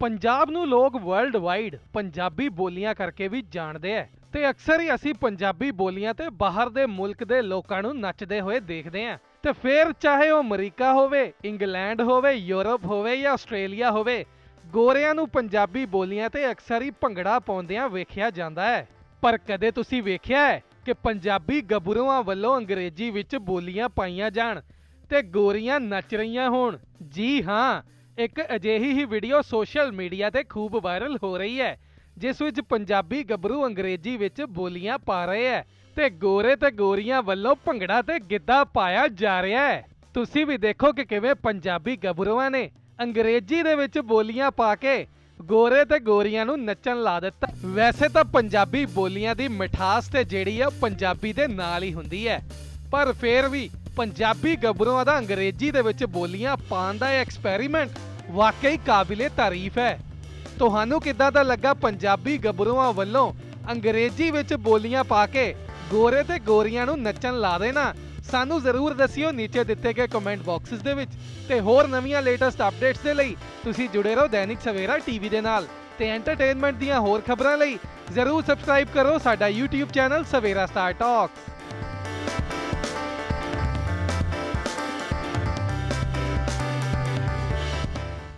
ਪੰਜਾਬ ਨੂੰ ਲੋਕ world wide Punjabi ਬੋਲੀਆਂ ਕਰਕੇ ਵੀ ਜਾਣਦੇ ਐ ਤੇ ਅਕਸਰ ਹੀ ਅਸੀਂ ਪੰਜਾਬੀ ਬੋਲੀਆਂ ਤੇ ਬਾਹਰ ਦੇ ਮੁਲਕ ਦੇ ਲੋਕਾਂ ਨੂੰ ਨੱਚਦੇ ਹੋਏ ਦੇਖਦੇ ਆਂ ਤੇ ਫੇਰ ਚਾਹੇ ਉਹ ਅਮਰੀਕਾ ਹੋਵੇ, ਇੰਗਲੈਂਡ ਹੋਵੇ, ਯੂਰਪ ਹੋਵੇ ਜਾਂ ਆਸਟ੍ਰੇਲੀਆ ਹੋਵੇ, ਗੋਰਿਆਂ ਨੂੰ ਪੰਜਾਬੀ ਬੋਲੀਆਂ ਤੇ ਅਕਸਰ ਹੀ ਭੰਗੜਾ ਪਾਉਂਦਿਆਂ ਵੇਖਿਆ ਜਾਂਦਾ ਹੈ ਪਰ ਕਦੇ ਤੁਸੀਂ ਵੇਖਿਆ ਹੈ ਕਿ ਪੰਜਾਬੀ ਗੱਭਰੂਆਂ ਵੱਲੋਂ ਅੰਗਰੇਜ਼ੀ ਵਿੱਚ ਬੋਲੀਆਂ ਪਾਈਆਂ ਜਾਣ ਤੇ ਗੋਰੀਆਂ ਨੱਚ ਰਹੀਆਂ ਹੋਣ? ਜੀ ਹਾਂ ਇੱਕ ਅਜਿਹੀ ਹੀ ਵੀਡੀਓ ਸੋਸ਼ਲ ਮੀਡੀਆ ਤੇ ਖੂਬ ਵਾਇਰਲ ਹੋ ਰਹੀ ਹੈ, ਜਿਸ ਵਿੱਚ ਪੰਜਾਬੀ ਗੱਭਰੂ ਅੰਗਰੇਜ਼ੀ ਵਿੱਚ ਬੋਲੀਆਂ ਪਾ ਰਹੇ ਹੈ ਤੇ ਗੋਰੇ ਤੇ ਗੋਰੀਆਂ ਵੱਲੋਂ ਭੰਗੜਾ ਤੇ ਗਿੱਧਾ ਪਾਇਆ ਜਾ ਰਿਹਾ ਹੈ। ਤੁਸੀਂ ਵੀ ਦੇਖੋ ਕਿ ਕਿਵੇਂ ਪੰਜਾਬੀ ਗੱਭਰੂਆਂ ਨੇ ਅੰਗਰੇਜ਼ੀ ਦੇ ਵਿੱਚ ਬੋਲੀਆਂ ਪਾ ਕੇ ਗੋਰੇ ਤੇ ਗੋਰੀਆਂ ਨੂੰ ਨੱਚਣ ਲਾ ਦਿੱਤਾ। ਵੈਸੇ ਤਾਂ ਪੰਜਾਬੀ ਬੋਲੀਆਂ ਦੀ ਮਿਠਾਸ ਤੇ ਜਿਹੜੀ ਆ ਪੰਜਾਬੀ ਦੇ ਨਾਲ ਹੀ ਹੁੰਦੀ ਹੈ, ਪਰ ਫੇਰ ਵੀ ਪੰਜਾਬੀ ਗੱਭਰੂਆਂ ਦਾ ਅੰਗਰੇਜ਼ੀ ਦੇ ਵਿੱਚ ਬੋਲੀਆਂ ਪਾਉਣ ਦਾ ਐਕਸਪੈਰੀਮੈਂਟ ਵਾਕਈ ਕਾਬਿਲੇ ਤਾਰੀਫ ਹੈ। ਤੁਹਾਨੂੰ ਕਿੱਦਾਂ ਦਾ ਲੱਗਾ ਪੰਜਾਬੀ ਗੱਭਰੂਆਂ ਵੱਲੋਂ ਅੰਗਰੇਜ਼ੀ ਵਿੱਚ ਬੋਲੀਆਂ ਪਾ ਕੇ ਗੋਰੇ ਤੇ ਗੋਰੀਆਂ ਨੂੰ ਨੱਚਣ ਲਾ ਦੇਣਾ? ਸਾਨੂੰ ਜ਼ਰੂਰ ਦੱਸਿਓ ਨੀਚੇ ਦਿੱਤੇ ਗਏ ਕਮੈਂਟ ਬਾਕਸਸ ਦੇ ਵਿੱਚ। ਤੇ ਹੋਰ ਨਵੀਆਂ ਲੇਟੈਸਟ ਅਪਡੇਟਸ ਦੇ ਲਈ ਤੁਸੀਂ ਜੁੜੇ ਰਹੋ ਦੈਨਿਕ ਸਵੇਰਾ ਟੀਵੀ ਦੇ ਨਾਲ। ਤੇ ਐਂਟਰਟੇਨਮੈਂਟ ਦੀਆਂ ਹੋਰ ਖਬਰਾਂ ਲਈ ਜ਼ਰੂਰ ਸਬਸਕ੍ਰਾਈਬ ਕਰੋ ਸਾਡਾ YouTube channel Savera star talks